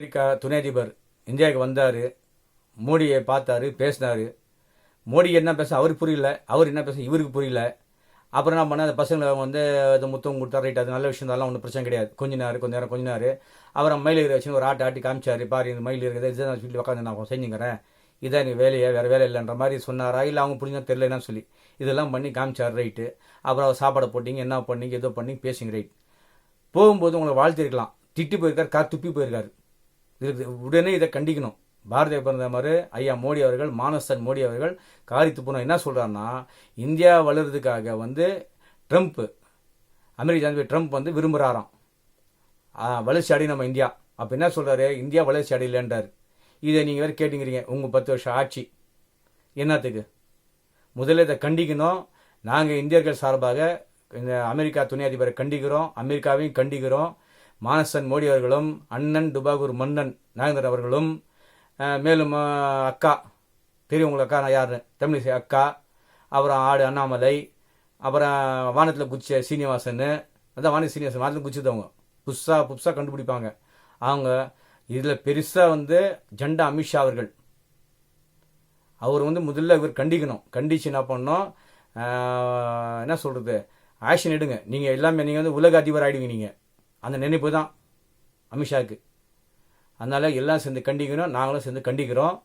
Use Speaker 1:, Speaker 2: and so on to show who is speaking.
Speaker 1: America துணை அதிபர் இந்தியாவுக்கு வந்தார். மோடியை பார்த்தாரு பேசினார். மோடி என்ன பேச அவருக்கு புரியல. அவர் என்ன பேச இவருக்கு புரியல. அப்புறம் என்ன பண்ண அந்த பசங்களை வந்து அது முத்தம் கொடுத்தா ரைட் அது நல்ல விஷயம் அதெல்லாம் ஒன்றும் பிரச்சனை கிடையாது. கொஞ்ச நேரம் கொஞ்ச நேரம் கொஞ்ச நேரம் அப்புறம் மயில் வச்சு ஒரு ஆட்டை ஆட்டி காமிச்சார். பாரு இந்த மயில் இருக்குது இதுதான் நான் உட்காந்து நான் செஞ்சுக்கிறேன். இதான் எனக்கு வேலையை வேறு வேலை இல்லைன்ற மாதிரி சொன்னாரா இல்லை அவங்க புரிஞ்சா தெரியலன்னு சொல்லி. இதெல்லாம் பண்ணி காமிச்சார் ரைட்டு அப்புறம் அவர் சாப்பாடை போட்டிங்க என்ன பண்ணீங்க ஏதோ பண்ணி பேசுங்க ரைட் போகும்போது உங்களை வாழ்த்திருக்கலாம். திட்டி போயிருக்கார் கார் துப்பி போயிருக்காரு. இதுக்கு உடனே இதை கண்டிக்கணும். பாரதிய பிரதமர் ஐயா மோடி அவர்கள் மானசன் மோடி அவர்கள் காரி துப்புணும் என்ன சொல்கிறாருன்னா இந்தியா வளர்றதுக்காக வந்து ட்ரம்ப்பு அமெரிக்க ஜனாதிபதி ட்ரம்ப் வந்து விரும்புகிறாராம் வளர்ச்சி அடை நம்ம இந்தியா? அப்போ என்ன சொல்கிறாரு இந்தியா வளர்ச்சி அடையலன்றார். இதை நீங்கள் வேறு கேட்டுங்கிறீங்க உங்கள் பத்து வருஷம் ஆட்சி. என்னத்துக்கு? முதல்ல இதை கண்டிக்கணும். நாங்கள் இந்தியர்கள் சார்பாக இந்த அமெரிக்கா துணை அதிபரை கண்டிக்கிறோம். அமெரிக்காவையும் கண்டிக்கிறோம். மானசன் மோடி அவர்களும் அண்ணன் துபாகூர் மன்னன் நாகேந்திரன் அவர்களும் மேலும் அக்கா தெரியும் உங்களுக்கு அக்கா நான் யார்? தமிழிசை அக்கா அப்புறம் ஆடு அண்ணாமலை அப்புறம் வானத்தில் குச்ச சீனிவாசன் அதான் வானதி சீனிவாசன் வானத்தில் குதிச்சதவங்க. புதுசாக புதுசாக கண்டுபிடிப்பாங்க. அவங்க இதில் பெருசாக வந்து ஜெண்டா அமித்ஷா அவர்கள். அவர் வந்து முதல்ல இவர் கண்டிக்கணும். கண்டிச்சு என்ன பண்ணோம் என்ன சொல்கிறது ஆக்ஷன் எடுங்க. நீங்கள் எல்லாமே நீங்கள் வந்து உலக அதிபர் ஆகிடுவீங்க நீங்கள் அந்த நினைப்பு தான். அமித்ஷாவுக்கு. அதனால் எல்லாம் சேர்ந்து கண்டிக்கணும். நாங்களும் சேர்ந்து கண்டிக்கிறோம்.